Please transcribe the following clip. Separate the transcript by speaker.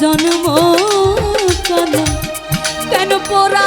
Speaker 1: জন্ম কেন পোড়া